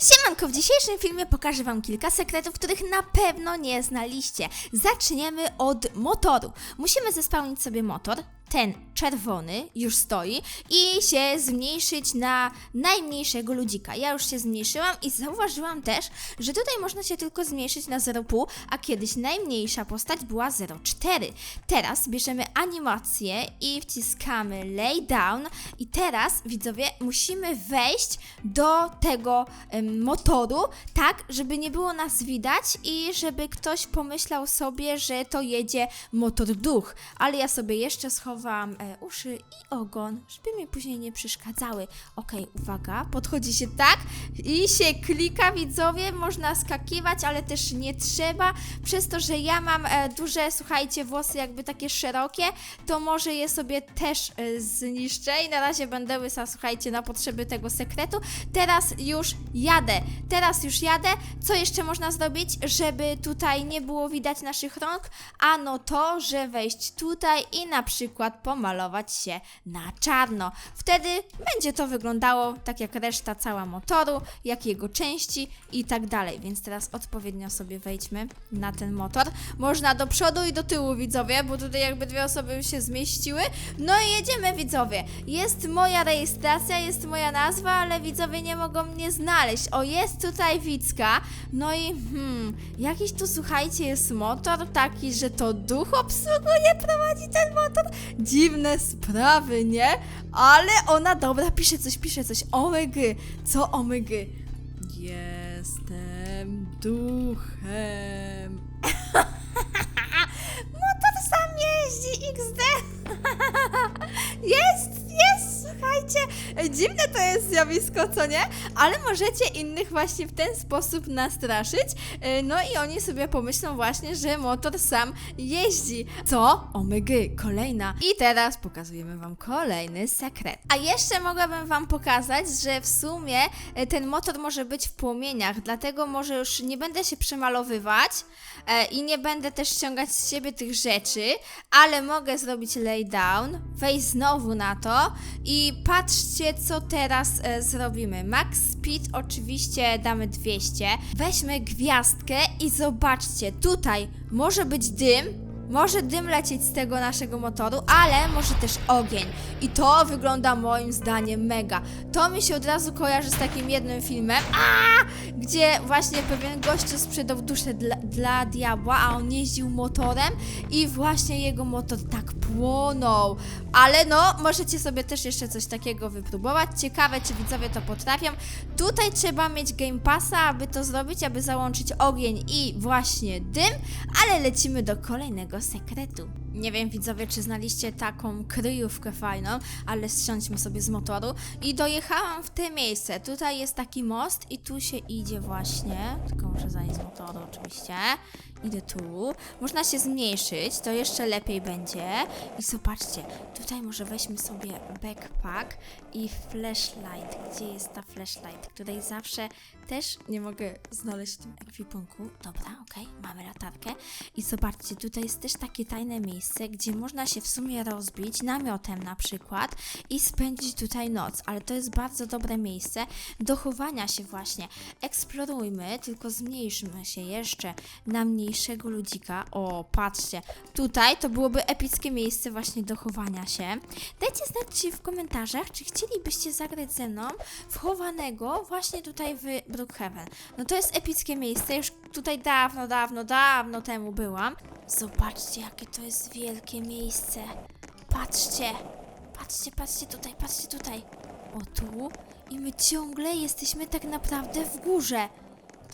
Siemanko, w dzisiejszym filmie pokażę Wam kilka sekretów, których na pewno nie znaliście. Zaczniemy od motoru. Musimy zespełnić sobie motor, ten czerwony już stoi i się zmniejszyć na najmniejszego ludzika. Ja już się zmniejszyłam i zauważyłam też, że tutaj można się tylko zmniejszyć na 0,5, a kiedyś najmniejsza postać była 0,4. Teraz bierzemy animację i wciskamy lay down i teraz widzowie musimy wejść do tego em, motoru tak, żeby nie było nas widać i żeby ktoś pomyślał sobie, że to jedzie motor duch, ale ja sobie jeszcze schowam e, uszy i ogon, żeby mi później nie przeszkadzały. Okej, uwaga, podchodzi się tak i się klika, widzowie, można skakiwać, ale też nie trzeba, przez to, że ja mam e, duże, słuchajcie, włosy jakby takie szerokie, to może je sobie też e, zniszczę i na razie będę łysa, słuchajcie, na potrzeby tego sekretu. Teraz już jadę, teraz już jadę. Co jeszcze można zrobić, żeby tutaj nie było widać naszych rąk? Ano to, że wejść tutaj i na przykład pomalować się na czarno. Wtedy będzie to wyglądało tak jak reszta cała motoru, jak jego części i tak dalej. Więc teraz odpowiednio sobie wejdźmy na ten motor. Można do przodu i do tyłu, widzowie, bo tutaj jakby dwie osoby się zmieściły. No i jedziemy, widzowie. Jest moja rejestracja, jest moja nazwa, ale widzowie nie mogą mnie znaleźć. O, jest tutaj Wicka. No i hmm, jakiś tu, słuchajcie, jest motor taki, że to duch obsługuje, prowadzi ten motor. Dziwne sprawy, nie? Ale ona, dobra, pisze coś, pisze coś. Omygy. Co omygy? Jestem duchem. Motor sam jeździ, XD. Jest, jest, słuchajcie. Dziwne to jest zjawisko, co nie? Ale możecie innych właśnie w ten sposób nastraszyć. e, No i oni sobie pomyślą właśnie, że motor sam jeździ. Co? Omygy, kolejna. I teraz pokazujemy wam kolejny sekret. A jeszcze mogłabym wam pokazać, że w sumie e, ten motor może być w płomieniach, dlatego może już nie będę się przemalowywać e, i nie będę też ściągać z siebie tych rzeczy, ale mogę zrobić lay down, wejść znowu na to i patrzcie, co teraz e, zrobimy. Max speed oczywiście damy 200. Weźmy gwiazdkę i zobaczcie, tutaj może być dym, może dym lecieć z tego naszego motoru, ale może też ogień. I to wygląda moim zdaniem mega. To mi się od razu kojarzy z takim jednym filmem, a gdzie właśnie pewien gościu sprzedał duszę dla, dla diabła, a on jeździł motorem i właśnie jego motor tak płonął. Ale no, możecie sobie też jeszcze coś takiego wypróbować. Ciekawe, czy widzowie to potrafią. Tutaj trzeba mieć Game Passa, aby to zrobić, aby załączyć ogień i właśnie dym, ale lecimy do kolejnego sekretu. Nie wiem, widzowie, czy znaliście taką kryjówkę fajną, ale zsiądźmy sobie z motoru i dojechałam w te miejsce. Tutaj jest taki most i tu się idzie właśnie, tylko muszę zajść z motoru oczywiście. Idę tu. Można się zmniejszyć, to jeszcze lepiej będzie. I zobaczcie, tutaj może weźmy sobie backpack i flashlight. Gdzie jest ta flashlight, której zawsze też nie mogę znaleźć w tym ekwipunku. Dobra, okej, mamy latarkę. I zobaczcie, tutaj jest też takie tajne miejsce, gdzie można się w sumie rozbić namiotem na przykład i spędzić tutaj noc. Ale to jest bardzo dobre miejsce do chowania się właśnie. Eksplorujmy, tylko zmniejszmy się jeszcze na mniejszego ludzika. O, patrzcie, tutaj to byłoby epickie miejsce właśnie do chowania się. Dajcie znać w komentarzach, czy chcielibyście zagrać ze mną w chowanego właśnie tutaj w Brookhaven. No to jest epickie miejsce, już tutaj dawno, dawno, dawno temu byłam. Zobaczcie, jakie to jest wielkie miejsce. Patrzcie, patrzcie, patrzcie tutaj, patrzcie tutaj. O tu i my ciągle jesteśmy tak naprawdę w górze.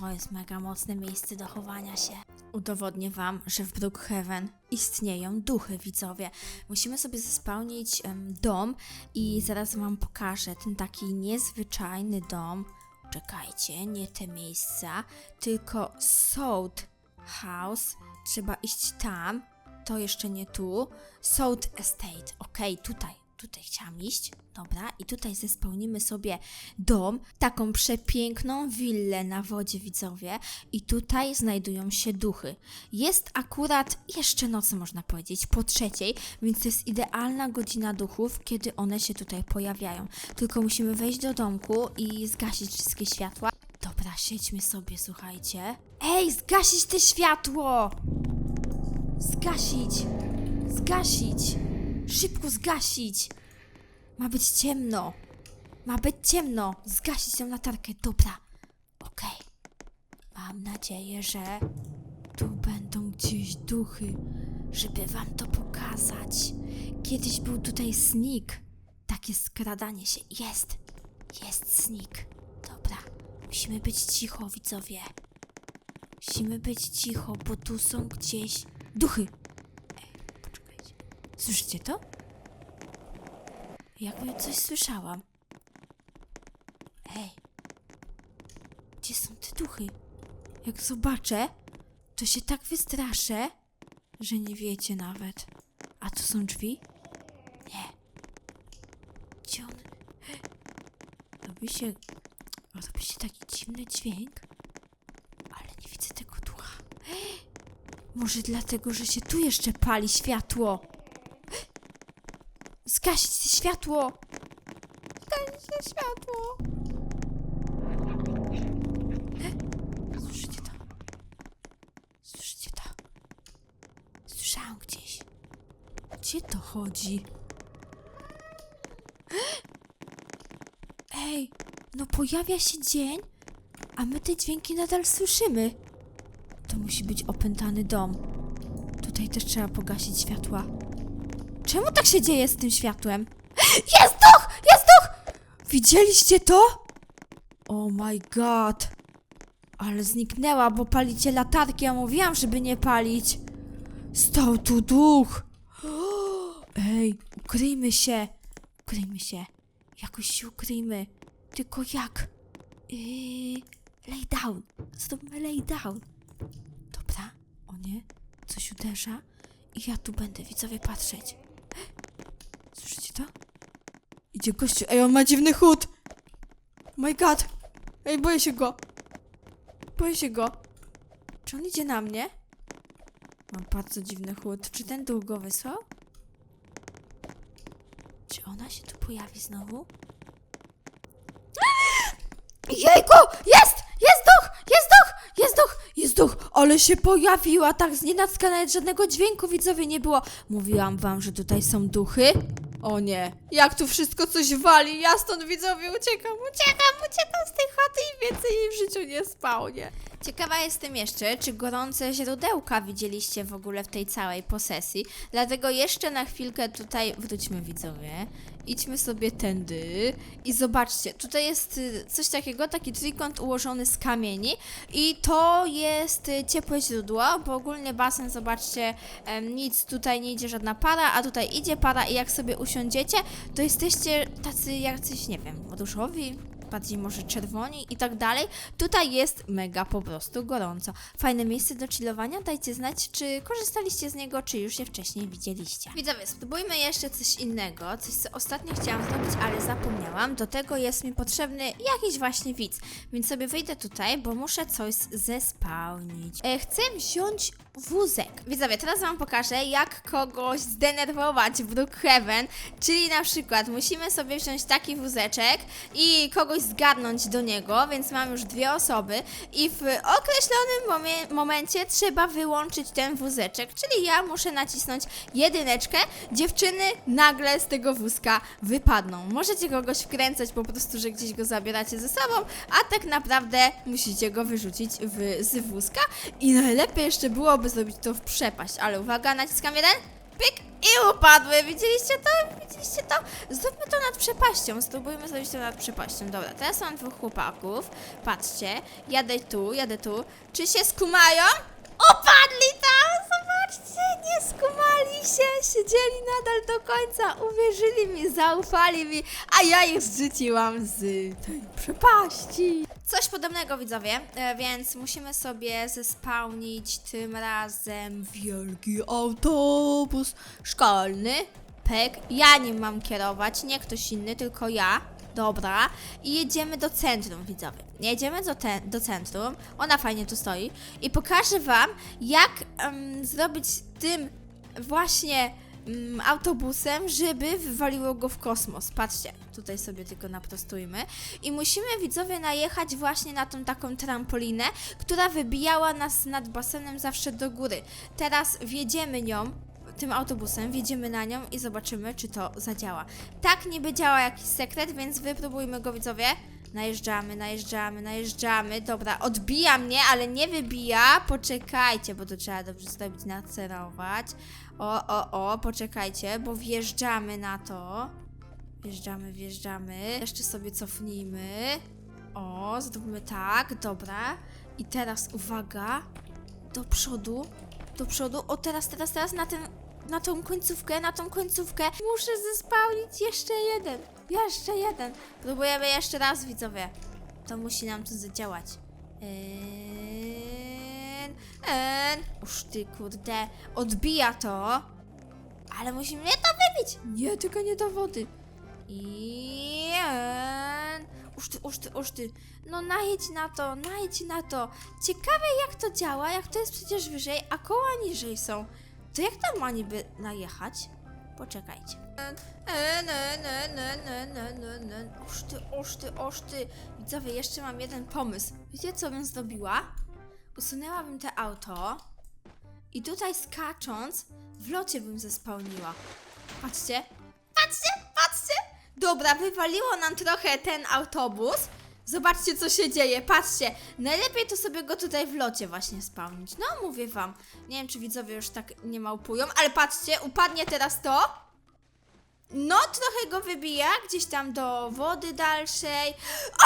To jest mega mocne miejsce do chowania się. Udowodnię wam, że w Brookhaven istnieją duchy, widzowie. Musimy sobie zespełnić dom i zaraz wam pokażę ten taki niezwyczajny dom. Czekajcie, nie te miejsca, tylko South House. Trzeba iść tam. To jeszcze nie tu. South Estate. Okej, tutaj. Tutaj chciałam iść. Dobra, i tutaj zespełnimy sobie dom, taką przepiękną willę na wodzie, widzowie. I tutaj znajdują się duchy. Jest akurat jeszcze noc, można powiedzieć, po trzeciej, więc to jest idealna godzina duchów, kiedy one się tutaj pojawiają. Tylko musimy wejść do domku i zgasić wszystkie światła. Dobra, siedźmy sobie, słuchajcie. Ej, zgasić te światło! Zgasić! Zgasić! Szybko zgasić! Ma być ciemno! Ma być ciemno! Zgasić tę latarkę, dobra. Okej. Mam nadzieję, że tu będą gdzieś duchy, żeby wam to pokazać. Kiedyś był tutaj snik. Takie skradanie się. Jest. Jest snik. Dobra. Musimy być cicho, widzowie. Musimy być cicho, bo tu są gdzieś duchy. Słyszycie to? Jakby coś słyszałam. Ej. Gdzie są te duchy? Jak zobaczę, to się tak wystraszę, że nie wiecie nawet. A to są drzwi? Nie. Gdzie one? Robi się... Robi się taki dziwny dźwięk, ale nie widzę tego ducha. Może dlatego, że się tu jeszcze pali światło. To światło! To światło! Słyszycie to? Słyszycie to? Słyszałam gdzieś. Gdzie to chodzi? Ej, no pojawia się dzień, a my te dźwięki nadal słyszymy. To musi być opętany dom. Tutaj też trzeba pogasić światła. Czemu tak się dzieje z tym światłem? Jest duch! Jest duch! Widzieliście to? Oh my god. Ale zniknęła, bo palicie latarki, a mówiłam, żeby nie palić. Stał tu duch. Ej, ukryjmy się. Ukryjmy się. Jakoś się ukryjmy. Tylko jak? Yy, lay down. Zróbmy lay down. Dobra. O nie. Coś uderza. I ja tu będę, widzowie, patrzeć. Słyszycie to? Idzie gościu. Ej, on ma dziwny chód. Oh my god. Ej, boję się go. Boję się go. Czy on idzie na mnie? Mam bardzo dziwny chód. Czy ten duch go wysłał? Czy ona się tu pojawi znowu? Jejku! Jest! Jest duch! Jest duch! Jest duch! Ale się pojawiła tak znienacka, nawet żadnego dźwięku widzowie nie było. Mówiłam wam, że tutaj są duchy? O nie, jak tu wszystko coś wali, ja stąd widzowie uciekam, uciekam, uciekam z tej chaty i więcej jej w życiu nie spełnię. Ciekawa jestem jeszcze, czy gorące źródełka widzieliście w ogóle w tej całej posesji. Dlatego jeszcze na chwilkę tutaj wróćmy widzowie. Idźmy sobie tędy i zobaczcie, tutaj jest y, coś takiego, taki trójkąt ułożony z kamieni i to jest y, ciepłe źródło, bo ogólnie basen, zobaczcie, nic tutaj nie idzie żadna para, a tutaj idzie para i jak sobie usiądziecie, to jesteście tacy jacyś, nie wiem, różowi, bardziej może czerwoni i tak dalej. Tutaj jest mega po prostu gorąco. Fajne miejsce do chillowania, dajcie znać, czy korzystaliście z niego, czy już je wcześniej widzieliście. Widzowie, spróbujmy jeszcze coś innego, coś co ostatnio chciałam zrobić, ale zapomniałam. Do tego jest mi potrzebny jakiś właśnie widz, więc sobie wyjdę tutaj, bo muszę coś zespałnić. E, chcę wziąć wózek. Widzowie, teraz wam pokażę, jak kogoś zdenerwować w Brookhaven, czyli na przykład musimy sobie wziąć taki wózeczek i kogoś zgarnąć do niego, więc mam już dwie osoby. I w określonym momencie trzeba wyłączyć ten wózeczek, czyli ja muszę nacisnąć jedyneczkę, dziewczyny nagle z tego wózka wypadną. Możecie kogoś wkręcać po prostu, że gdzieś go zabieracie ze sobą, a tak naprawdę musicie go wyrzucić w, z wózka. I najlepiej jeszcze byłoby zrobić to w przepaść, ale uwaga, naciskam jeden, pyk i upadły. Widzieliście to? Widzieliście to? Zróbmy to nad przepaścią. Spróbujmy zrobić to nad przepaścią. Dobra, teraz mam dwóch chłopaków. Patrzcie, jadę tu, jadę tu. Czy się skumają? Upadli tam! Zobaczcie, nie skumali się, siedzieli nadal do końca, uwierzyli mi, zaufali mi, a ja ich zrzuciłam z tej przepaści. Coś podobnego widzowie, e, więc musimy sobie zespałnić tym razem wielki autobus szkolny. Pek, ja nim mam kierować, nie ktoś inny, tylko ja. Dobra, i jedziemy do centrum, widzowie. Jedziemy do, te, do centrum, ona fajnie tu stoi i pokażę wam, jak zrobić tym właśnie mm, autobusem, żeby wywaliło go w kosmos. Patrzcie, tutaj sobie tylko naprostujmy. I musimy widzowie najechać właśnie na tą taką trampolinę, która wybijała nas nad basenem zawsze do góry. Teraz wjedziemy nią, tym autobusem, wjedziemy na nią i zobaczymy, czy to zadziała. Tak niby działa jakiś sekret, więc wypróbujmy go widzowie. Najeżdżamy, najeżdżamy, najeżdżamy. Dobra, odbija mnie, ale nie wybija. Poczekajcie, bo to trzeba dobrze zrobić, nacerować. O, o, o, poczekajcie, bo wjeżdżamy na to. Wjeżdżamy, wjeżdżamy. Jeszcze sobie cofnijmy. O, zróbmy tak, dobra. I teraz uwaga. Do przodu, do przodu. O, teraz, teraz, teraz na ten, na tą końcówkę, na tą końcówkę. Muszę zespałnić jeszcze jeden. Jeszcze jeden. Próbujemy jeszcze raz, widzowie. To musi nam tu zadziałać. En, en. Uż ty, kurde. Odbija to. Ale musimy to wybić. Nie, tylko nie do wody. I... en. Uż ty, uż ty, uż ty. No najedź na to, najedź na to. Ciekawe jak to działa, jak to jest przecież wyżej, a koła niżej są. To jak tam ma niby najechać? Poczekajcie. En, en, en, en, en, en, en, en. Oż ty, oż ty, oż ty. Widzowie, jeszcze mam jeden pomysł. Wiecie co bym zrobiła? Usunęłabym te auto i tutaj skacząc w locie bym zespełniła. Patrzcie, patrzcie, patrzcie. Dobra, wywaliło nam trochę ten autobus. Zobaczcie, co się dzieje, patrzcie. Najlepiej to sobie go tutaj w locie właśnie spełnić. No, mówię wam. Nie wiem, czy widzowie już tak nie małpują, ale patrzcie, upadnie teraz to. No, trochę go wybija gdzieś tam do wody dalszej,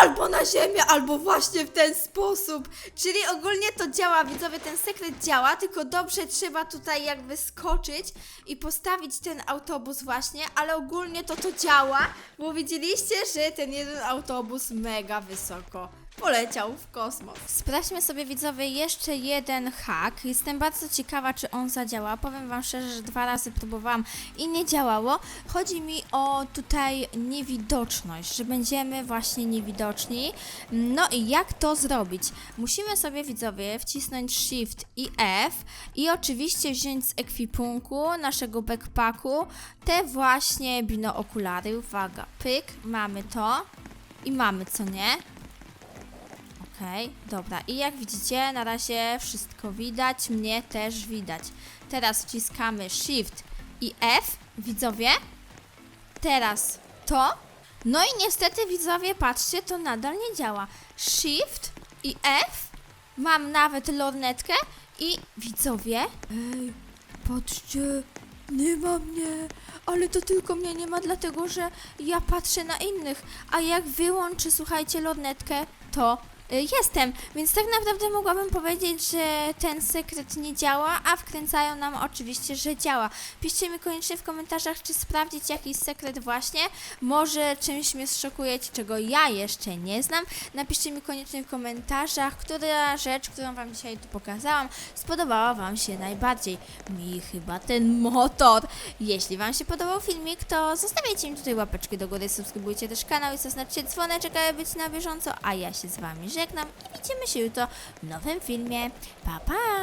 albo na ziemię, albo właśnie w ten sposób. Czyli ogólnie to działa, widzowie, ten sekret działa, tylko dobrze trzeba tutaj jakby skoczyć i postawić ten autobus właśnie, ale ogólnie to to działa, bo widzieliście, że ten jeden autobus mega wysoko poleciał w kosmos. Sprawdźmy sobie widzowie jeszcze jeden hak. Jestem bardzo ciekawa, czy on zadziała. Powiem wam szczerze, że dwa razy próbowałam i nie działało. Chodzi mi o tutaj niewidoczność, że będziemy właśnie niewidoczni. No i jak to zrobić? Musimy sobie widzowie wcisnąć Shift i F i oczywiście wziąć z ekwipunku naszego backpacku te właśnie binookulary. Uwaga, pyk, mamy to i mamy co nie? Okej, dobra. I jak widzicie, na razie wszystko widać, mnie też widać. Teraz wciskamy Shift i F, widzowie. Teraz to. No i niestety, widzowie, patrzcie, to nadal nie działa. Shift i F. Mam nawet lornetkę i widzowie. Ej, patrzcie, nie ma mnie. Ale to tylko mnie nie ma, dlatego że ja patrzę na innych. A jak wyłączę, słuchajcie, lornetkę, to jestem, więc tak naprawdę mogłabym powiedzieć, że ten sekret nie działa, a wkręcają nam oczywiście, że działa. Piszcie mi koniecznie w komentarzach, czy sprawdzić jakiś sekret właśnie, może czymś mnie zszokujecie, czego ja jeszcze nie znam. Napiszcie mi koniecznie w komentarzach, która rzecz, którą wam dzisiaj tu pokazałam, spodobała wam się najbardziej. Mi chyba ten motor. Jeśli wam się podobał filmik, to zostawiajcie mi tutaj łapeczki do góry, subskrybujcie też kanał i zaznaczcie dzwoneczek, aby być na bieżąco, a ja się z wami żegnam i widzimy się jutro w nowym filmie. Pa, pa!